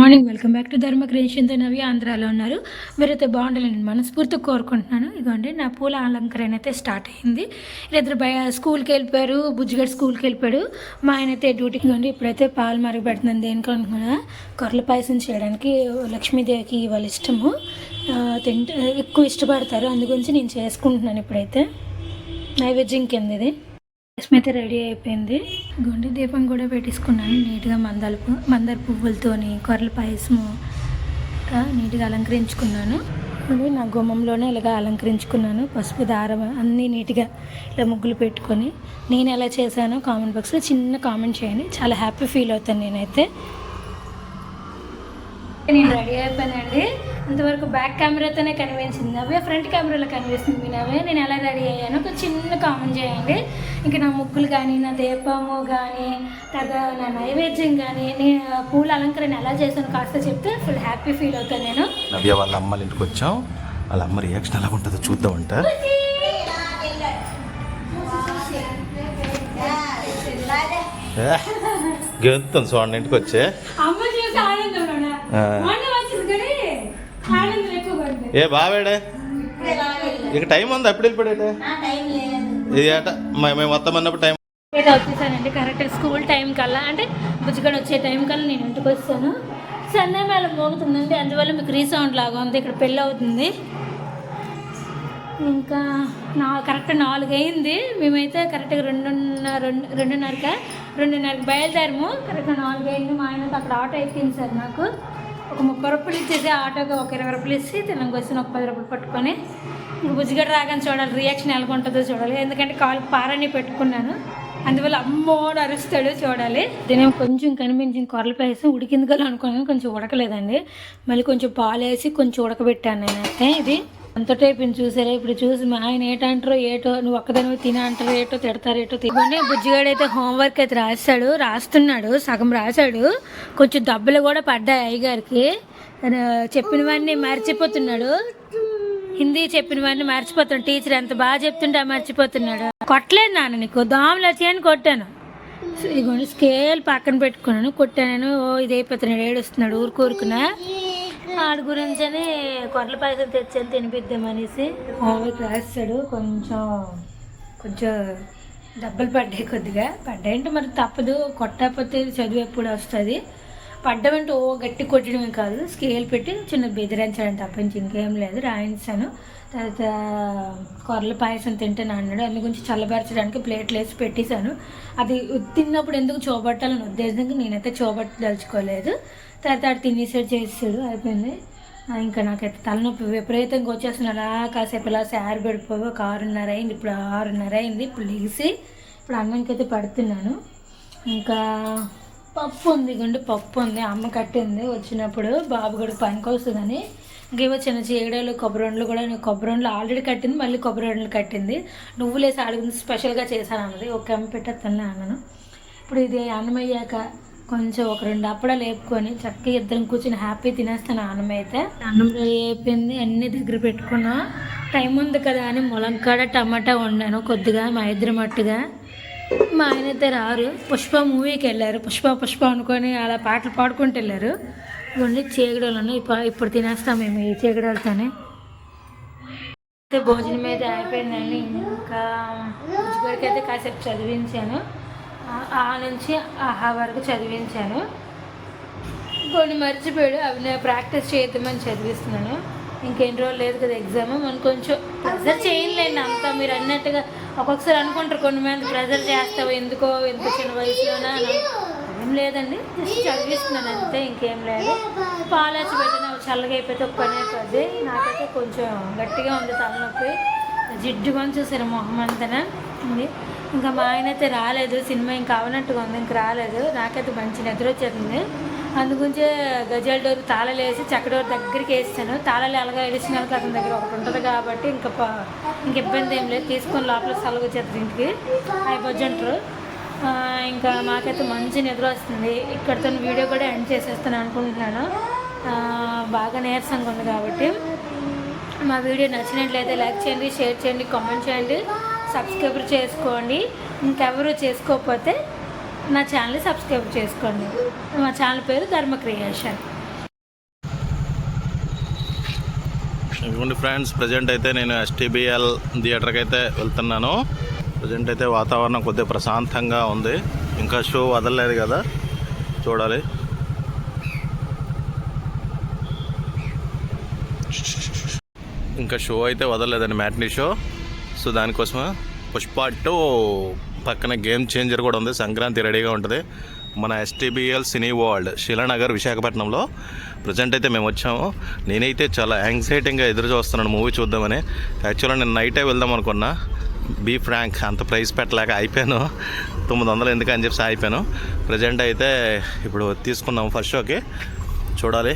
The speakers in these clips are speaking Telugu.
మార్నింగ్ వెల్కమ్ బ్యాక్ టు ధర్మ క్రియేషన్తో నవి ఆంధ్రాలో ఉన్నారు. మీరైతే బాగుండాలని నేను మనస్ఫూర్తిగా కోరుకుంటున్నాను. ఇదిగోండి నా పూల అలంకరణ అయితే స్టార్ట్ అయింది. ఇద్దరు బయ స్కూల్కి వెళ్ళిపోయారు బుజ్జిగడ్ స్కూల్కి వెళ్ళిపోయాడు. మా ఆయన అయితే డ్యూటీకి ఉండి ఇప్పుడైతే పాలు మరగబెడుతున్నాను. దేనికి అనుకున్నా కొర్రల పాయసం చేయడానికి లక్ష్మీదేవికి వాళ్ళ ఇష్టము. తింటే ఎక్కువ ఇష్టపడతారు. అందుగురించి నేను చేసుకుంటున్నాను ఇప్పుడైతే. నైవేద్యం కింద ఇది పాయసం అయితే రెడీ అయిపోయింది. గుండె దీపం కూడా పెట్టేసుకున్నాను. నీట్గా మందాల మందార పువ్వులతోని కొర్రల పాయసము ఇంకా నీట్గా అలంకరించుకున్నాను. ఇది నా గుమ్మంలోనే ఇలాగా అలంకరించుకున్నాను. పసుపు దారం అన్నీ నీట్గా ఇలా ముగ్గులు పెట్టుకొని. నేను ఎలా చేశానో కామెంట్ బాక్స్లో చిన్న కామెంట్ చేయండి. చాలా హ్యాపీ ఫీల్ అవుతాను నేనైతే. నేను రెడీ అయిపోయానండి. ఇంతవరకు బ్యాక్ కెమెరాతోనే కనిపించింది. అవే ఫ్రంట్ కెమెరాలో కనిపిస్తుంది మీ నవే నేను ఎలా రెడీ అయ్యాను? ఒక చిన్న కామెంట్ చేయండి. ఇంకా నా ముగ్గులు కానీ నా దీపము కానీ తర్వాత నా నైవేద్యం కానీ నేను పూల అలంకరణ ఎలా చేశాను కాస్త చెప్తే ఫుల్ హ్యాపీ ఫీల్ అవుతాను నేను. నవ్య వాళ్ళ అమ్మల ఇంటికి వచ్చాం. వాళ్ళ అమ్మ రియాక్షన్ ఎలా ఉంటుందో చూద్దామంట ఏ, గెలుతుంది చూడండి ఇంటికి వచ్చే. అమ్మ చూసి ఆనందం ఆ. మొన్న వచ్చింది కానీ ఆనందం ఎక్కువ పడింది ఏ బావేడే? ఇక టైం ఉంది? అప్పుడు వెళ్ళిపోయాడే ఇది మేము మొత్తం అన్నప్పుడు టైం. అయితే వచ్చేసానండి. కరెక్ట్ స్కూల్ టైం కల్లా. అంటే బుజ్జిగడ వచ్చే టైం కల్లా నేను ఇంటికి వస్తాను. సన్న మేళ మోగుతుందండి. అందువల్ల మీకు రీసౌండ్ లాగా ఉంది. ఇక్కడ పెళ్ళి అవుతుంది. ఇంకా నా కరెక్ట్ నాలుగు అయింది మేమైతే కరెక్ట్గా రెండున్నర రెండు రెండున్నరక? రెండున్నరకి బయలుదేరము. కరెక్ట్గా నాలుగు అయింది మా ఆయన అక్కడ ఆటో ఎక్కింది సార్ నాకు. ఒక ముప్పై రూపాయలు ఇచ్చేసి ఆటోకి ఒక ఇరవై రూపాయలు ఇచ్చి తినకు వచ్చిన ఒక పది రూపాయలు పట్టుకొని ఇంక బుజ్జిగడ్డ రాగానే చూడాలి రియాక్షన్ ఎలా ఉంటుందో చూడాలి. ఎందుకంటే కాలు పారని పెట్టుకున్నాను. అందువల్ల అమ్మోడు అరుస్తాడు చూడాలి. దీనేమో కొంచెం కనిపించింది కొరల పేసి ఉడికింది కదా అనుకున్నాను కొంచెం ఉడకలేదండి. మళ్ళీ కొంచెం పాలు వేసి కొంచెం ఉడకబెట్టాను నేనైతే ఇది? అంతటే ఇప్పుడు చూసారా? ఇప్పుడు చూసి మా ఆయన ఏటంటారో ఏటో నువ్వు ఒక్కదాని తిన అంటారో ఏటో తిడతారు ఏటో తిని బుజ్జిగాడు అయితే హోంవర్క్ అయితే రాస్తాడు రాస్తున్నాడు సగం రాశాడు. కొంచెం దెబ్బలు కూడా పడ్డాయి అయ్యగారికి. చెప్పినవన్నీ మర్చిపోతున్నాడు. హిందీ చెప్పినవన్నీ మర్చిపోతున్నాడు. టీచర్ ఎంత బాగా చెప్తుంటే ఆ మర్చిపోతున్నాడు. కొట్టలేదు నాన్న నీకు దోమలు వచ్చాయని కొట్టాను. ఇదిగోండి స్కేల్ పక్కన పెట్టుకున్నాను. కొట్టాను ఓ ఇది అయిపోతున్నాడు ఏడుస్తున్నాడు ఊరుకూరుకున్నా ఆడి గురించి అని పైసలు పాయసం తెచ్చాను తినిపిద్దామనేసి. హోంవర్క్ రాస్తాడు కొంచెం కొంచెం డబ్బులు పడ్డాయి కొద్దిగా. పడ్డాయంటే మరి తప్పదు కొట్టకపోతే చదువు ఎప్పుడు వస్తుంది. పడ్డమంటే ఓ గట్టి కొట్టడమే కాదు. స్కేల్ పెట్టి చిన్న బెదిరించడం తప్పించి ఇంకేం లేదు. రాయించాను. తర్వాత కొర్రల పాయసం తింటాను అన్నాడు. అందు గురించి చల్లబరచడానికి ప్లేట్లు వేసి పెట్టేశాను. అది తిన్నప్పుడు ఎందుకు చూపట్టాలని ఉద్దేశంగా నేనైతే చూపట్టదలుచుకోలేదు తర్వాత అది తినేసాడు చేసాడు అయిపోయింది. ఇంకా నాకైతే తలనొప్పి విపరీతంగా వచ్చేస్తుంది. అలా కాసేపు ఇలా శారు పడిపోయి ఒక ఆరున్నర అయింది. ఇప్పుడు ఆరున్నర అయింది. ఇప్పుడు లేచి ఇప్పుడు అన్నంకైతే అయితే పడుతున్నాను. ఇంకా పప్పు ఉంది గుండు పప్పు ఉంది. అమ్మ కట్టింది. వచ్చినప్పుడు బాబు కూడా పనికి వస్తుందని. ఇంకేవో చిన్న చీగడాలు కొబ్బరి వండ్లు కూడా నేను కొబ్బరి వండలు ఆల్రెడీ కట్టింది మళ్ళీ కొబ్బరి వండ్లు కట్టింది. నువ్వు లేసి అడుగుంది స్పెషల్గా చేశాను అన్నది. ఒక అమ్మ పెట్టేస్తాను అన్నాను. ఇప్పుడు ఇది అన్నం అయ్యాక కొంచెం ఒక రెండు అప్పుడ లేపుకొని చక్కగా ఇద్దరం కూర్చొని హ్యాపీ తినేస్తాను అన్నం అయితే. అన్నం లేపింది అన్ని దగ్గర పెట్టుకున్నా. టైం ఉంది కదా అని ములంకాడ టమాటా వండాను కొద్దిగా మా ఇద్దరు మట్టుగా. మా ఆయన అయితే రారు పుష్ప మూవీకి వెళ్ళారు. పుష్ప పుష్ప అనుకొని అలా పాటలు పాడుకుంటూ వెళ్ళారు. ఇవన్నీ చీగడాలను ఇప్పుడు ఇప్పుడు తినేస్తాం మేము ఈ చీగడాలతోనే. అయితే భోజనం అయితే అయిపోయిందండి. ఇంకా బుజ్జిగాడికి అయితే కాసేపు చదివించాను. ఆ- నుంచి ఆహా వరకు చదివించాను. కొన్ని మర్చిపోయాడు. అవి నేను ప్రాక్టీస్ చేద్దామని చదివిస్తున్నాను. ఇంకెన్ని రోజులు లేదు కదా ఎగ్జామ్. మనం కొంచెం ప్రెజర్ చేయలేండి అంతా. మీరు అన్నట్టుగా ఒక్కొక్కసారి అనుకుంటారు కొన్ని మంది ప్రెజర్ చేస్తావు ఎందుకో ఎంత చిన్న వయసులోనా? ఏం లేదండి జస్ట్ చదివిస్తున్నాను అంతే ఇంకేం లేదు. పాలాచి పెట్టిన చల్లగా అయిపోతే ఒక పని అయిపోద్ది. నాకైతే కొంచెం గట్టిగా ఉంది తలనొప్పి. జిడ్డుగా చూసారు మొహం అంతనా? ఉంది ఇంకా మా ఆయన అయితే రాలేదు సినిమా ఇంకా అవనట్టుగా ఉంది ఇంక రాలేదు. నాకైతే మంచి నిద్ర వచ్చేస్తుంది అందుగురించే గజాల డోర్ తాళాలు వేసి చక్క డోర్ దగ్గరికి వేస్తాను. తాళాలు ఎలాగో వేసిన అతని దగ్గర ఒకటి ఉంటుంది కాబట్టి ఇంకా ఇంక ఇబ్బంది ఏం లేదు. తీసుకొని లోపల సెలవు వచ్చేస్తుంది ఇంటికి. అయిపోద్దంటారు ఇంకా మాకైతే మంచి నిద్ర వస్తుంది. ఇక్కడితో వీడియో కూడా ఎండ్ చేసేస్తాను అనుకుంటున్నాను. బాగా నీరసంగా ఉంది కాబట్టి. మా వీడియో నచ్చినట్లయితే లైక్ చేయండి షేర్ చేయండి కామెంట్ చేయండి సబ్స్క్రైబ్ చేసుకోండి. ఇంకెవరు చేసుకోకపోతే నా ఛానల్ని సబ్స్క్రైబ్ చేసుకోండి. మా ఛానల్ పేరు ధర్మ క్రియేషన్ ఇవ్వండి ఫ్రెండ్స్ ప్రజెంట్ అయితే నేను ఎస్టీబీఎల్ థియేటర్కి అయితే వెళ్తున్నాను. ప్రజెంట్ అయితే వాతావరణం కొద్దిగా ప్రశాంతంగా ఉంది. ఇంకా షో వదలలేదు కదా చూడాలి. ఇంకా షో అయితే వదలలేదండి మ్యాట్నీ షో. సో దానికోసమే పుష్ప టూ. పక్కన గేమ్ చేంజర్ కూడా ఉంది. సంక్రాంతి రెడీగా ఉంటుంది. మన ఎస్టీబీఎల్ సినీ వరల్డ్ శిలానగర్ విశాఖపట్నంలో ప్రజెంట్ అయితే మేము వచ్చాము. నేనైతే చాలా యాంగ్జైటీగా ఎదురు చూస్తున్నాను మూవీ చూద్దామని. యాక్చువల్గా నేను నైటే వెళ్దాం అనుకున్నా. బీ ఫ్రాంక్ అంత ప్రైస్ పెట్టలేక అయిపోయాను. తొమ్మిది వందలు ఎందుకు అని చెప్పి అయిపోయాను. ప్రజెంట్ అయితే ఇప్పుడు తీసుకున్నాము ఫస్ట్ షోకి చూడాలి.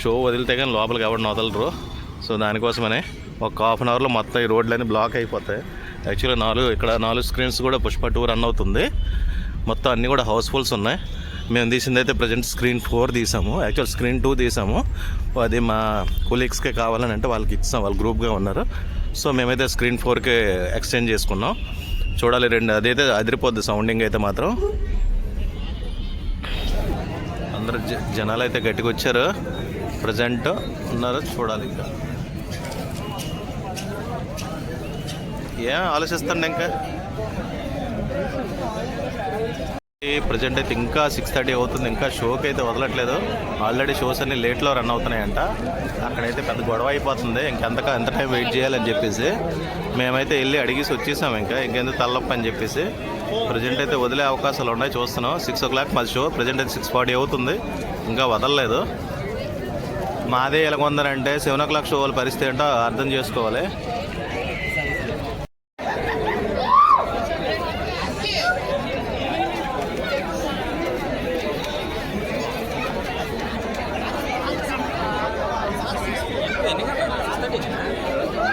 షో వదిలితే కానీ లోపలికి ఎవరిని వదలరు సో దానికోసమనే ఒక హాఫ్ అన్ అవర్లో మొత్తం ఈ రోడ్లన్నీ బ్లాక్ అయిపోతాయి. యాక్చువల్లీ నాలుగు ఇక్కడ నాలుగు స్క్రీన్స్ కూడా పుష్ప టూ రన్ అవుతుంది. మొత్తం అన్నీ కూడా హౌస్ఫుల్స్ ఉన్నాయి. మేము తీసింది అయితే ప్రజెంట్ స్క్రీన్ ఫోర్ తీసాము. యాక్చువల్ స్క్రీన్ టూ తీసాము. అది మా కొలీగ్స్కే కావాలని అంటే వాళ్ళకి ఇచ్చాం. వాళ్ళు గ్రూప్గా ఉన్నారు. సో మేమైతే స్క్రీన్ ఫోర్కి ఎక్స్చేంజ్ చేసుకున్నాం. చూడాలి రెండు అదైతే అదిరిపోద్ది సౌండింగ్ అయితే మాత్రం. అందరూ జ- జనాలు అయితే గట్టిగా వచ్చారు. ప్రజెంట్ ఉన్నారు చూడాలి ఇంకా. ఏం ఆలోచిస్తుండే ఇంకా? ప్రజెంట్ అయితే ఇంకా సిక్స్ థర్టీ అవుతుంది ఇంకా షోకి అయితే వదలట్లేదు. ఆల్రెడీ షోస్ అన్ని లేట్లో రన్ అవుతున్నాయంట. అక్కడైతే పెద్ద గొడవ అయిపోతుంది ఇంకెంత ఎంత టైం వెయిట్ చేయాలని చెప్పేసి. మేమైతే వెళ్ళి అడిగేసి వచ్చేసాం ఇంకా ఇంకెందుకు తల్లప్ప అని చెప్పేసి. ప్రజెంట్ అయితే వదిలే అవకాశాలు ఉన్నాయి చూస్తున్నాం. సిక్స్ ఓ క్లాక్ మాది షో ప్రజెంట్ అయితే సిక్స్ ఫార్టీ అవుతుంది. ఇంకా వదలలేదు. మాదే ఎలాగొందరంటే సెవెన్ ఓ క్లాక్ షో వాళ్ళ పరిస్థితి ఏంటో అర్థం చేసుకోవాలి.